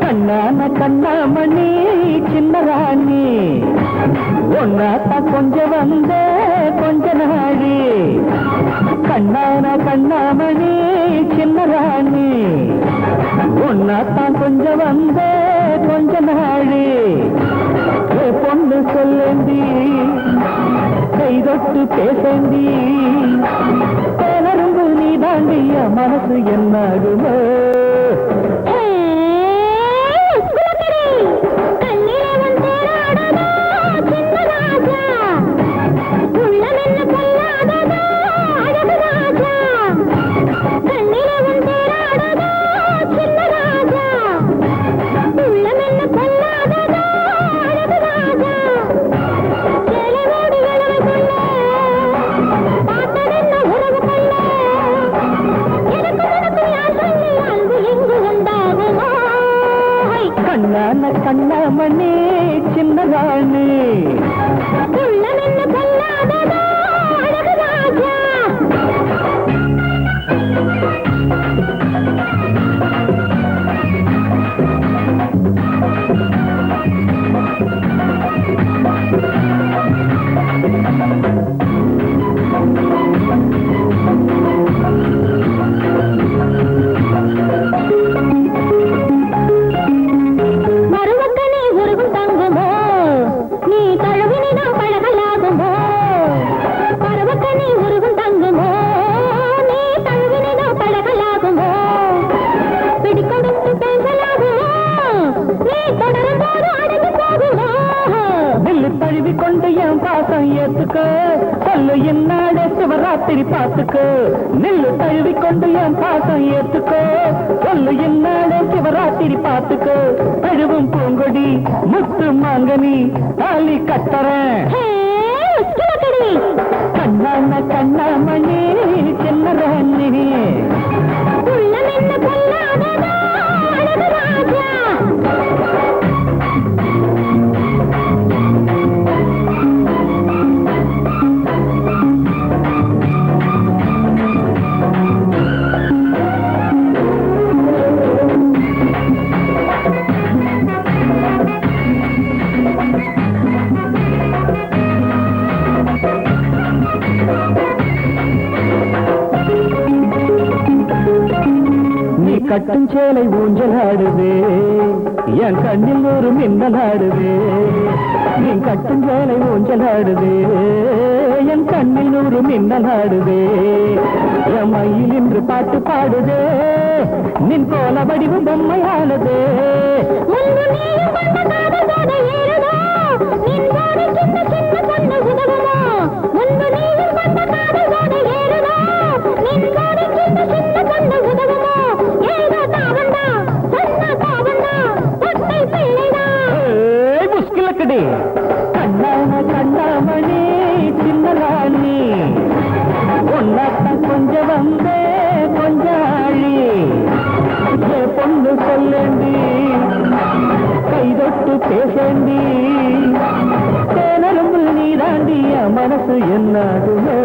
கண்ணான கண்ணாமணி சின்னராணி. ஒன்னாத்தா கொஞ்சம் வந்த கொஞ்ச நாழி. கண்ணான கண்ணாமணி சின்னராணி. ஒன்னாத்தான் கொஞ்சம் வந்த கொஞ்ச நாழி. பொண்ணு சொல்லேந்தி கை தொட்டு பேசேந்தி. பேனரும்பு நீ தாண்டிய மனசு என்னாகுமோ? கண்ணான கண்ணாமணி சின்ன என்னாட சிவராத்திரி பார்த்துக்க. நெல்லு தழுவி கொண்டு என் பாசம் ஏத்துக்க. சொல்லு என்னாட சிவராத்திரி பார்த்துக்க. தழுவும் பூங்கொடி முத்து மாங்கனி தாலி கட்டறேன். கண்ணான கண்ணாமணி சின்ன கட்டும் சேலை ஊஞ்சலாடுதே. என் கண்ணில் ஒரு மின்னலாடுதே. நீ கட்டும் சேலை ஊஞ்சலாடுதே. என் கண்ணில் ஒரு மின்னலாடுதே. என் மயில் என்று பாட்டு பாடுதே. நின் கோல வடிவு பொம்மையானதே சொல்லேண்டி கைதொட்டு பேசேண்டி. தேனரும்பு நீ தாண்டிய மனசு என்னாகுமோ?